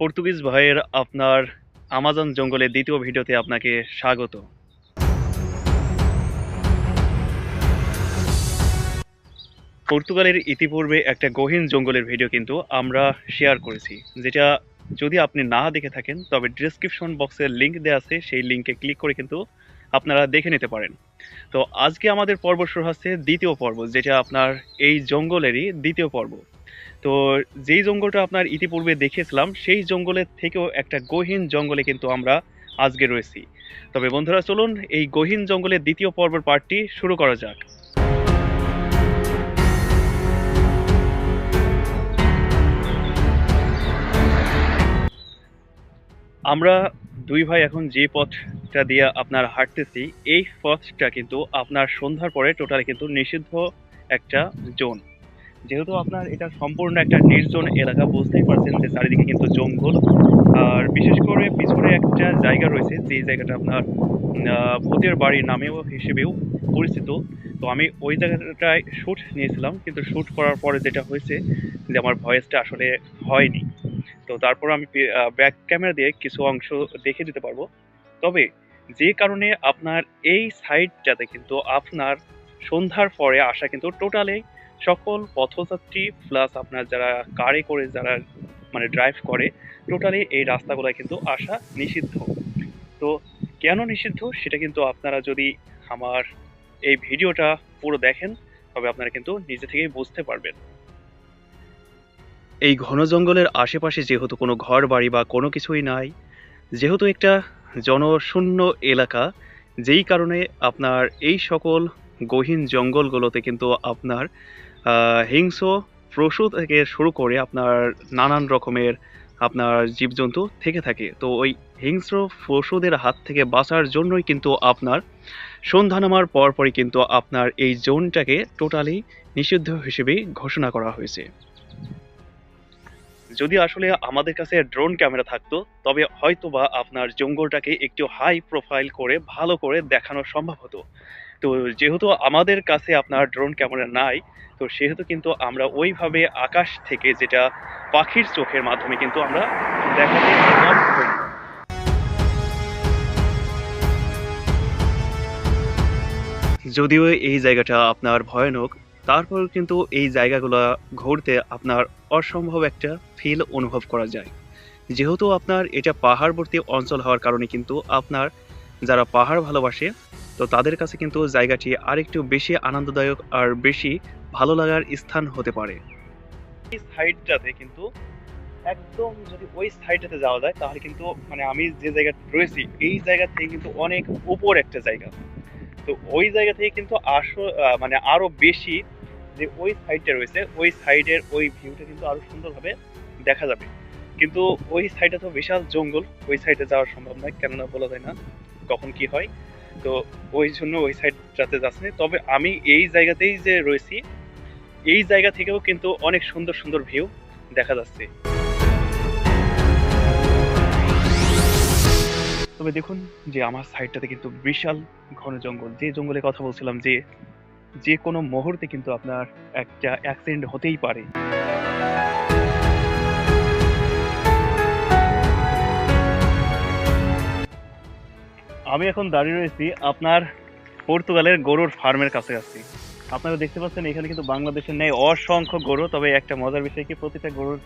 Portuguese ভাইয়ের আপনার Amazon জঙ্গলের দ্বিতীয় ভিডিওতে আপনাকে স্বাগত। পর্তুগালের ইতিপূর্বে একটা গহীন জঙ্গলের ভিডিও কিন্তু আমরা শেয়ার করেছি, যেটা যদি আপনি না দেখে থাকেন, তবে ডিসক্রিপশন বক্সের লিঙ্ক দেওয়া আছে, সেই লিংকে ক্লিক করে কিন্তু আপনারা দেখে নিতে পারেন। তো আজকে আমাদের পর্ব শুরু হচ্ছে দ্বিতীয় পর্ব, যেটা আপনার এই জঙ্গলেরই দ্বিতীয় পর্ব। তো যেই জঙ্গলটা আপনার ইতিপূর্বে দেখেছিলাম, সেই জঙ্গলের থেকেও একটা গহীন জঙ্গলে কিন্তু আমরা আজকে রয়েছি। তবে বন্ধুরা, চলুন এই গহীন জঙ্গলের দ্বিতীয় পর্বের পার্টটি শুরু করা যাক। আমরা দুই ভাই এখন যে পথটা দিয়ে আপনার হাঁটতেছি, এই পথটা কিন্তু আপনার সন্ধ্যার পরে টোটালি কিন্তু নিষিদ্ধ একটা জোন। যেহেতু আপনার এটা সম্পূর্ণ একটা নির্জন এলাকা, বুঝতেই পারছেন যে চারিদিকে কিন্তু জঙ্গল। আর বিশেষ করে পিছনে একটা জায়গা রয়েছে যে জায়গাটা আপনার ভূতের বাড়ি নামেও হিসেবেও পরিচিত। তো আমি ওই জায়গাটায় শ্যুট নিয়েছিলাম, কিন্তু শ্যুট করার পরে যেটা হয়েছে যে আমার ভয়েসটা আসলে হয়নি। তো তারপর আমি ব্যাক ক্যামেরা দিয়ে কিছু অংশ দেখে দিতে পারব। তবে যে কারণে আপনার এই সাইডটাতে কিন্তু আপনার সন্ধ্যার পরে আসা কিন্তু টোটালি সকল পথযাত্রী প্লাস আপনার যারা কারে করে যারা মানে ড্রাইভ করে টোটালি এই রাস্তাগুলোয় কিন্তু আসা নিষিদ্ধ। তো কেন নিষিদ্ধ? সেটা কিন্তু আপনারা যদি আমার এই ভিডিওটা পুরো দেখেন, তবে আপনারা কিন্তু নিজে থেকেই বুঝতে পারবেন। এই ঘন জঙ্গলের আশেপাশে যেহেতু কোনো ঘর বাড়ি বা কোনো কিছুই নাই, যেহেতু একটা জনশূন্য এলাকা, যেই কারণে আপনার এই সকল গহীন জঙ্গলগুলোতে কিন্তু আপনার হিংস্র পশু থেকে শুরু করে আপনার নানান রকমের আপনার জীবজন্তু থেকে থাকে। তো ওই হিংস্র পশুদের হাত থেকে বাঁচার জন্যই কিন্তু আপনার সন্ধ্যা নামার পরপরই কিন্তু আপনার এই জোনটাকে টোটালি নিষিদ্ধ হিসেবে ঘোষণা করা হয়েছে। যদি আসলে আমাদের কাছে ড্রোন ক্যামেরা থাকতো, তবে হয়তোবা আপনার জঙ্গলটাকে একটু হাই প্রোফাইল করে ভালো করে দেখানো সম্ভব হতো। তো যেহেতু আমাদের কাছে আপনার ড্রোন ক্যামেরা নাই, তো সেহেতু কিন্তু আমরা ওইভাবে আকাশ থেকে যেটা পাখির চোখের মাধ্যমে কিন্তু আমরা দেখাতে। যদিও এই জায়গাটা আপনার ভয়ানক, তারপর কিন্তু এই জায়গাগুলো ঘুরতে আপনার অসম্ভব একটা ফিল অনুভব করা যায় যেহেতু আপনার এটা পাহাড়বর্তী অঞ্চল হওয়ার কারণে কিন্তু আপনার যারা পাহাড় ভালোবাসে তো তাদের কাছে কিন্তু জায়গাটি আরেকটু বেশি আনন্দদায়ক আর বেশি ভালো লাগার স্থান হতে পারে। এই সাইডটাতে কিন্তু একদম যদি ওই সাইডটাতে যাওয়া যায়, তাহলে কিন্তু মানে আমি যে জায়গায় রয়েছি, এই জায়গা থেকে কিন্তু অনেক উপর একটা জায়গা। তো ওই জায়গা থেকে কিন্তু আসো মানে আরও বেশি যে ওই সাইডটা রয়েছে, ওই সাইডের ওই ভিউটা কিন্তু আরও সুন্দরভাবে দেখা যাবে। কিন্তু ওই সাইডে তো বিশাল জঙ্গল, ওই সাইডে যাওয়া সম্ভব নয়, কেননা বলা যায় না কখন কি হয়। তো ওই জন্য ওই সাইডটাতে যাচ্ছে। তবে আমি এই জায়গাতেই যে রয়েছি, এই জায়গা থেকেও কিন্তু অনেক সুন্দর সুন্দর ভিউ দেখা যাচ্ছে। তবে দেখুন যে আমার সাইডটাতে কিন্তু বিশাল ঘন জঙ্গল। যে জঙ্গলে কথা বলছিলাম যে যে কোনো মুহূর্তে কিন্তু আপনার একটা অ্যাক্সিডেন্ট হতেই পারে। আমি এখন দাঁড়িয়ে রয়েছি আপনার পর্তুগালের গরুর ফার্মের কাছাকাছি আপনারা দেখতে পাচ্ছেন, এখানে কিন্তু বাংলাদেশের নেই অসংখ্য গরু, তবে একটা মজার বিষয় কি, প্রতিটা গরুর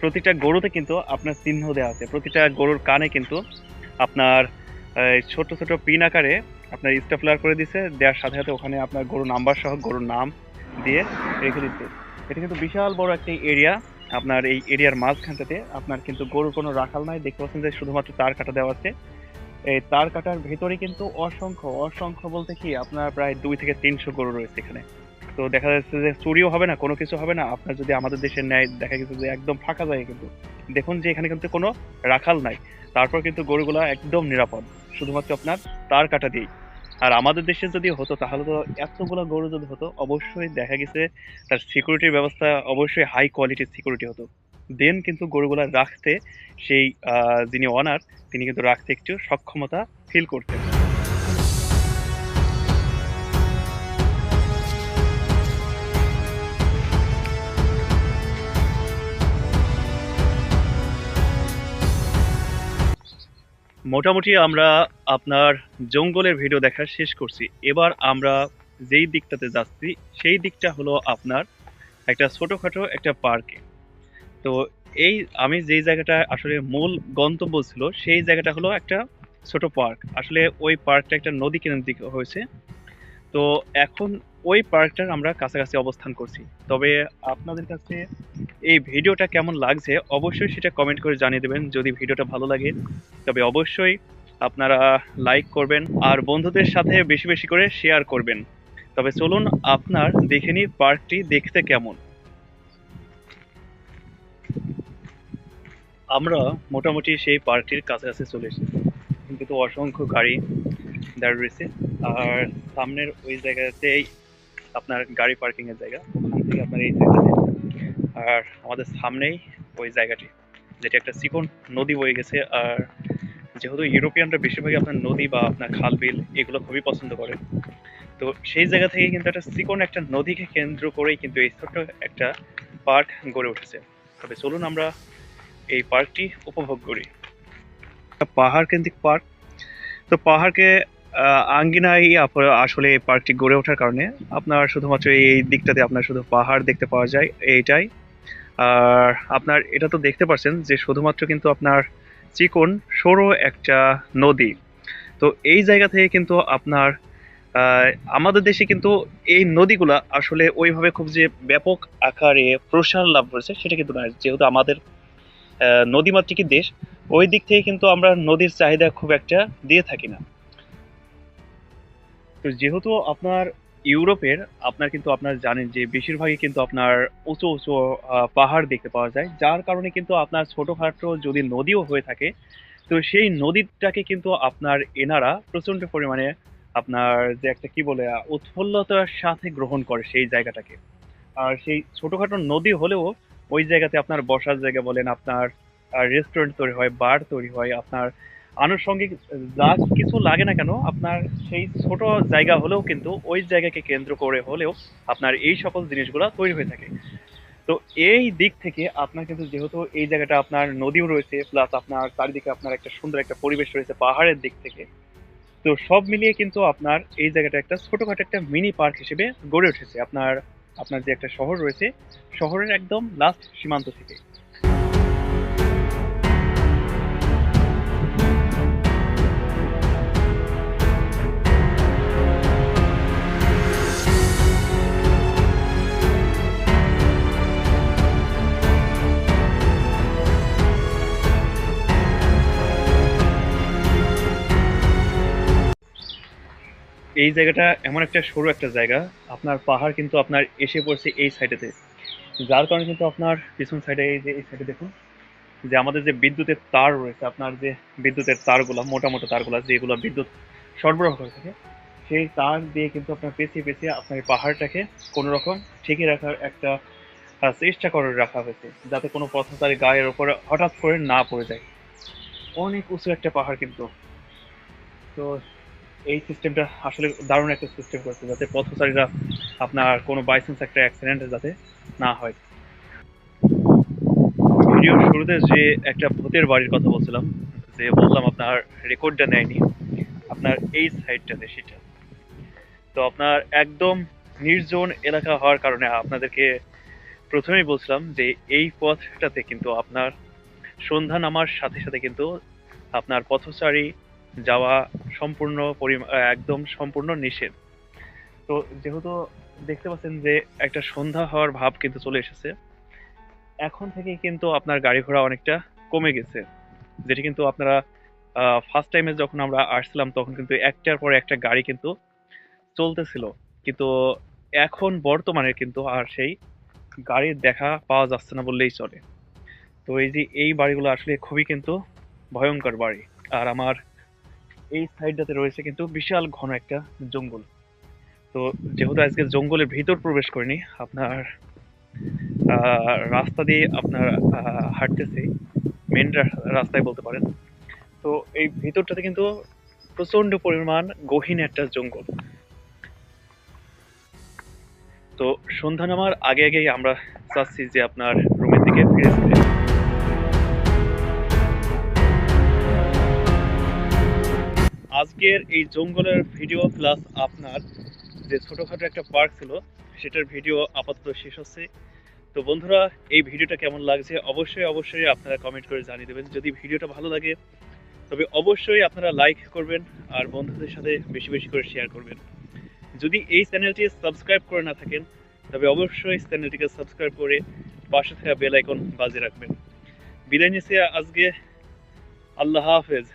প্রতিটা গরুতে কিন্তু আপনার চিহ্ন দেওয়া আছে। প্রতিটা গরুর কানে কিন্তু আপনার ছোট ছোট পিন আকারে আপনার স্টেপলার করে দিছে, দেওয়ার সাথে সাথে ওখানে আপনার গরুর নাম্বার সহ গরুর নাম দিয়ে রেখে দিচ্ছে। এটা কিন্তু বিশাল বড় একটা এরিয়া। আপনার এই এরিয়ার মাঝখানটাতে আপনার কিন্তু গরুর কোনো রাখাল নাই। দেখতে পাচ্ছেন যে শুধুমাত্র তার কাটা দেওয়া আছে। এই তার কাটার ভেতরে কিন্তু অসংখ্য অসংখ্য বলতে কি আপনার প্রায় দুই থেকে তিনশো গরু রয়েছে এখানে। তো দেখা যাচ্ছে যে চুরিও হবে না, কোনো কিছু হবে না। আপনার যদি আমাদের দেশের ন্যায় দেখা গেছে যে একদম ফাঁকা যায় কিন্তু, দেখুন যে এখানে কিন্তু কোনো রাখাল নাই। তারপর কিন্তু গরুগুলা একদম নিরাপদ। শুধুমাত্র আপনার তার কাটা দিয়েই। আর আমাদের দেশে যদি হতো, তাহলে তো এতগুলো গরু যদি হতো, অবশ্যই দেখা গেছে তার সিকিউরিটির ব্যবস্থা অবশ্যই হাই কোয়ালিটির সিকিউরিটি হতো। দেন কিন্তু গরুগুলা রাখতে সেই যিনি অনার তিনি কিন্তু রাখতে একটু সক্ষমতা ফিল করতেন। মোটামুটি আমরা আপনার জঙ্গলের ভিডিও দেখা শেষ করছি। এবার আমরা যেই দিকটাতে যাচ্ছি, সেই দিকটা হলো আপনার একটা ছোটোখাটো একটা পার্কে তো এই আমি যেই জায়গাটা আসলে মূল গন্তব্য ছিল, সেই জায়গাটা হলো একটা ছোট পার্ক। আসলে ওই পার্কটা একটা নদী কেন্দ্রিক হয়েছে। তো এখন ওই পার্কটার আমরা কাছাকাছি অবস্থান করছি। তবে আপনাদের কাছে এই ভিডিওটা কেমন লাগছে অবশ্যই সেটা কমেন্ট করে জানিয়ে দেবেন। যদি ভিডিওটা ভালো লাগে, তবে অবশ্যই আপনারা লাইক করবেন আর বন্ধুদের সাথে বেশি বেশি করে শেয়ার করবেন। তবে চলুন আপনার দেখে নিই পার্কটি দেখতে কেমন। আমরা মোটামুটি সেই পার্কটির কাছাকাছি চলে এসেছি। কিন্তু অসংখ্য গাড়ি দাঁড়িয়ে রয়েছে। আর সামনের ওই জায়গাতেই আপনার গাড়ি পার্কিং এর জায়গা। ওখান থেকে আপনার এই জায়গাতে। আর আমাদের সামনেই ওই জায়গাটি, যেটা একটা চিকন নদী বয়ে গেছে। আর যেহেতু ইউরোপিয়ানরা বেশিরভাগই আপনার নদী বা আপনার খাল বিল এগুলো খুবই পছন্দ করে। তো সেই জায়গা থেকে কিন্তু একটা চিকন একটা নদীকে কেন্দ্র করেই কিন্তু এই ছোট্ট একটা পার্ক গড়ে উঠেছে। তবে চলুন আমরা এই পার্কটি উপভোগ করি। পাহাড় কেন্দ্রিক পার্ক। তো পাহাড়কে আপ- আসলে এই পার্কটি গড়ে ওঠার কারণে আপনার শুধুমাত্র এই দিকটাতে আপনার শুধু পাহাড় দেখতে পাওয়া যায়, এইটাই। আর আপনার এটা তো দেখতে পাচ্ছেন যে শুধুমাত্র কিন্তু আপনার চিকন, সরু একটা নদী। তো এই জায়গা থেকে কিন্তু আপনার আমাদের দেশে কিন্তু এই নদীগুলা আসলে ওইভাবে খুব যে ব্যাপক আকারে প্রসার লাভ করেছে, সেটা কিন্তু নয়। যেহেতু আমাদের নদীমাতৃক দেশ, ওই দিক থেকে কিন্তু আমরা নদীর চাহিদা খুব একটা দিয়ে থাকি না। তো যেহেতু আপনার ইউরোপের, আপনার কিন্তু আপনার জানেন যে বেশিরভাগই কিন্তু আপনার উঁচু উঁচু পাহাড় দেখতে পাওয়া যায়। যার কারণে কিন্তু আপনার ছোটোখাটো যদি নদীও হয়ে থাকে, তো সেই নদীটাকে কিন্তু আপনার এনারা প্রচণ্ড পরিমাণে আপনার যে একটা কি বলে উৎফুল্লতার সাথে গ্রহণ করে সেই জায়গাটাকে। আর সেই ছোটখাটো নদী হলেও ওই জায়গাতে আপনার বসার জায়গা বলেন, আপনার রেস্টুরেন্ট তৈরি হয় বার তৈরি হয়, আপনার আনুষঙ্গিক যা কিছু লাগে না কেন, আপনার সেই ছোট জায়গা হলেও কিন্তু ওই জায়গাকে কেন্দ্র করে হলেও আপনার এই সকল জিনিসগুলো তৈরি হয়ে থাকে। তো এই দিক থেকে আপনার কিন্তু যেহেতু এই জায়গাটা আপনার নদীও রয়েছে প্লাস আপনার চারিদিকে আপনার একটা সুন্দর একটা পরিবেশ রয়েছে পাহাড়ের দিক থেকে, তো সব মিলিয়ে কিন্তু আপনার এই জায়গাটা একটা ছোটখাটো একটা মিনি পার্ক হিসেবে গড়ে উঠেছে। আপনার আপনার যে একটা শহর রয়েছে শহরের একদম লাস্ট সীমান্ত থেকে। এই জায়গাটা এমন একটা সরু একটা জায়গা। আপনার পাহাড় কিন্তু আপনার এসে পড়ছে এই সাইডেতে যার কারণে কিন্তু আপনার পিছন সাইডে এই যে, এই সাইডে দেখুন, যে আমাদের যে বিদ্যুতের তার রয়েছে, আপনার যে বিদ্যুতের তারগুলা, মোটা মোটা তারগুলা, যেগুলো বিদ্যুৎ সরবরাহ করে থাকে, সেই তার দিয়ে কিন্তু আপনার পেঁচিয়ে পেঁচিয়ে আপনার পাহাড়টাকে কোনো রকম ঠিকই রাখার একটা চেষ্টা করে রাখা হয়েছে, যাতে কোনো পথচারী গায়ের ওপরে হঠাৎ করে না পড়ে যায়। অনেক উঁচু একটা পাহাড় কিন্তু। তো এই সিস্টেমটা আসলে দারুণ একটা সিস্টেম করেছে যাতে পথচারীরা আপনার কোনো বাইসেন্স একটা অ্যাক্সিডেন্ট যাতে না হয়। ভিডিওর শুরুতে যে একটা ভূতের বাড়ির কথা বলছিলাম, যে বললাম আপনার রেকর্ডটা নেয়নি, আপনার এই সাইডটাতে সেটা। তো আপনার একদম নির্জন এলাকা হওয়ার কারণে আপনাদেরকে প্রথমেই বলছিলাম যে এই পথটাতে কিন্তু আপনার সন্ধ্যা নামার সাথে সাথে কিন্তু আপনার পথচারী যাওয়া সম্পূর্ণ একদম সম্পূর্ণ নিষেধ। তো যেহেতু দেখতে পাচ্ছেন যে একটা সন্ধ্যা হওয়ার ভাব কিন্তু চলে এসেছে, এখন থেকে কিন্তু আপনার গাড়ি ঘোড়া অনেকটা কমে গেছে, যেটি কিন্তু আপনারা ফার্স্ট টাইমে যখন আমরা আসছিলাম তখন কিন্তু একটার পর একটা গাড়ি কিন্তু চলতেছিল। কিন্তু এখন বর্তমানে কিন্তু আর সেই গাড়ির দেখা পাওয়া যাচ্ছে না বললেই চলে। তো এই যে এই বাড়িগুলো আসলে খুবই কিন্তু ভয়ঙ্কর বাড়ি। আর আমার এই সাইডটাতে রয়েছে কিন্তু বিশাল ঘন একটা জঙ্গল। তো যেহেতু আজকে জঙ্গলের ভিতর প্রবেশ করিনি, আপনার রাস্তা দিয়ে আপনার হাঁটতেছি। মেন রাস্তায় বলতে পারেন। তো এই ভিতরটাতে কিন্তু প্রচণ্ড পরিমাণ গহীন একটা জঙ্গল। তো সন্ধ্যা নামার আগে আগেই আমরা চাচ্ছি যে আপনার রুমের দিকে ফিরে আজকের এই জঙ্গলের ভিডিও প্লাস আপনার যে ছোটোখাটো একটা পার্ক ছিল, সেটার ভিডিও আপাতত শেষ হচ্ছে। তো বন্ধুরা, এই ভিডিওটা কেমন লাগছে? অবশ্যই অবশ্যই আপনারা কমেন্ট করে জানিয়ে দেবেন। যদি ভিডিওটা ভালো লাগে, তবে অবশ্যই আপনারা লাইক করবেন আর বন্ধুদের সাথে বেশি বেশি করে শেয়ার করবেন। যদি এই চ্যানেলটি সাবস্ক্রাইব করে না থাকেন, তবে অবশ্যই চ্যানেলটিকে সাবস্ক্রাইব করে পাশে থাকা বেল আইকন বাজে রাখবেন। বিদায় নিচ্ছি আজকে। আল্লাহ হাফেজ।